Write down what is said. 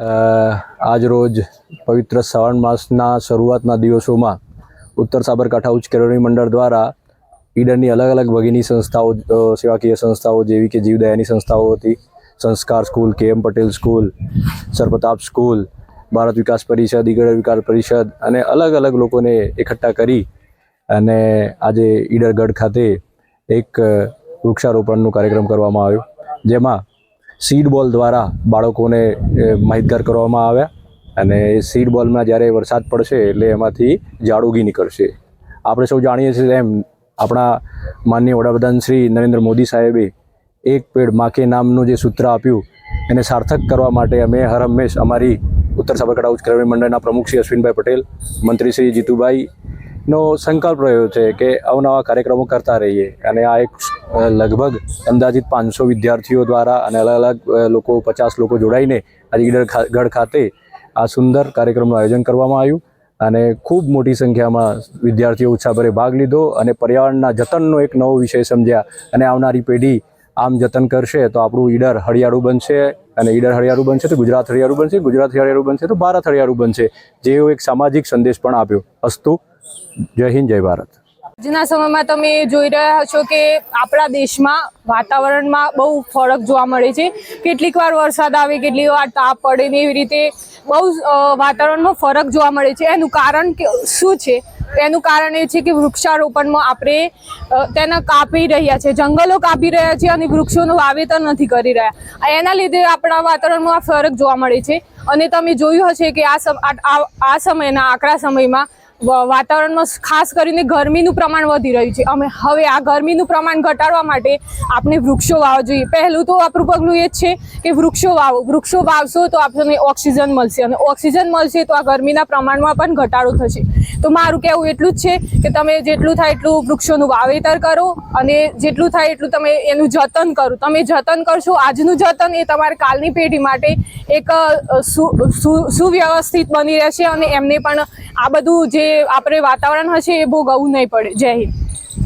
આજ રોજ પવિત્ર શ્રાવણ માસના શરૂઆતના દિવસોમાં ઉત્તર સાબરકાંઠા ઉચ્ચ કેળવણી મંડળ દ્વારા ઈડરની અલગ અલગ ભગીની સંસ્થાઓ સેવાકીય સંસ્થાઓ જેવી કે જીવદયાની સંસ્થાઓ હતી, Sanskar school, K M Patel school Sarpratap school, Bharat Vikas Parishad, ઈગળ Vikas Parishad અને અલગ અલગ લોકોને એકઠા કરી અને આજે ઈડરગઢ ખાતે એક વૃક્ષારોપણનું વૃક્ષારોપણનો કાર્યક્રમ કરવામાં આવ્યો, જેમાં સીડ બોલ દ્વારા બાળકોને માહિતગાર કરવામાં આવ્યા અને સીડ બોલમાં જ્યારે વરસાદ પડશે એટલે એમાંથી ઝાડ ઉગી નીકળશે. આપણે સૌ જાણીએ છીએ એમ આપણા માનનીય વડાપ્રધાન શ્રી નરેન્દ્ર મોદી સાહેબે એક પેડ માકે નામનું જે સૂત્ર આપ્યું, એને સાર્થક કરવા માટે અમે હર હંમેશ અમારી ઉત્તર સાબરકાંઠા ઉચ્ચ ગ્રામીણ મંડળના પ્રમુખ શ્રી અશ્વિનભાઈ પટેલ, મંત્રી શ્રી જીતુભાઈ નો સંકલ્પ રહ્યો છે કે અવનવા કાર્યક્રમો કરતા રહીએ. અને આ એક લગભગ અંદાજિત પાંચસો વિદ્યાર્થીઓ દ્વારા અને અલગ અલગ લોકો, પચાસ લોકો જોડાઈને આજે ગઢ ખાતે આ સુંદર કાર્યક્રમનું આયોજન કરવામાં આવ્યું. અને ખૂબ મોટી સંખ્યામાં વિદ્યાર્થીઓ ઉત્સાહભરે ભાગ લીધો અને પર્યાવરણના જતનનો એક નવો વિષય સમજ્યા. અને આવનારી પેઢી આમ જતન કરશે તો આપણું ઈડર હળિયાળું બનશે અને ઈડર હળિયાળું બનશે તો ગુજરાત હળિયાળું બનશે, ગુજરાત હળિયાળું બનશે તો ભારત હળિયાળું બનશે. જેવો એક સામાજિક સંદેશ પણ આપ્યો. અસ્તુ. જય હિન્દ, જય ભારત. આજના સમયમાં તમે જોઈ રહ્યા છો કે આપણા દેશમાં વાતાવરણમાં બહુ ફરક જોવા મળે છે. કેટલીક વાર વરસાદ આવે, કેટલીક વાર તાપ પડે ને એવી રીતે બહુ વાતાવરણમાં ફરક જોવા મળે છે. એનું કારણ કે શું છે? એનું કારણ એ છે કે વૃક્ષારોપણમાં આપણે તેના કાપી રહ્યા છે. જંગલો કાપી રહ્યા છે અને વૃક્ષોનું વાવેતર નથી કરી રહ્યા. એના લીધે આપણા વાતાવરણમાં ફરક જોવા મળે છે. અને તમે જોયું હશે કે આ, આ- સમયના આકરા સમયમાં વાતાવરણમાં ખાસ કરીને ગરમીનું પ્રમાણ વધી રહ્યું છે. અમે હવે આ ગરમીનું પ્રમાણ ઘટાડવા માટે આપણે વૃક્ષો વાવવા જોઈએ. પહેલું તો આપણું પગલું એ જ છે કે વૃક્ષો વાવો. વૃક્ષો વાવશો તો આપણને ઓક્સિજન મળશે અને ઓક્સિજન મળશે તો આ ગરમીના પ્રમાણમાં પણ ઘટાડો થશે. તો મારું કહેવું એટલું જ છે કે તમે જેટલું થાય એટલું વૃક્ષોનું વાવેતર કરો અને જેટલું થાય એટલું તમે એનું જતન કરો. તમે જતન કરશો, આજનું જતન એ તમારી કાલની પેઢી માટે એક સુવ્યવસ્થિત બની રહેશે અને એમને પણ આ બધું જે આપણે વાતાવરણ હશે એ ભોગવવું નહીં પડે. જય હિન્દ.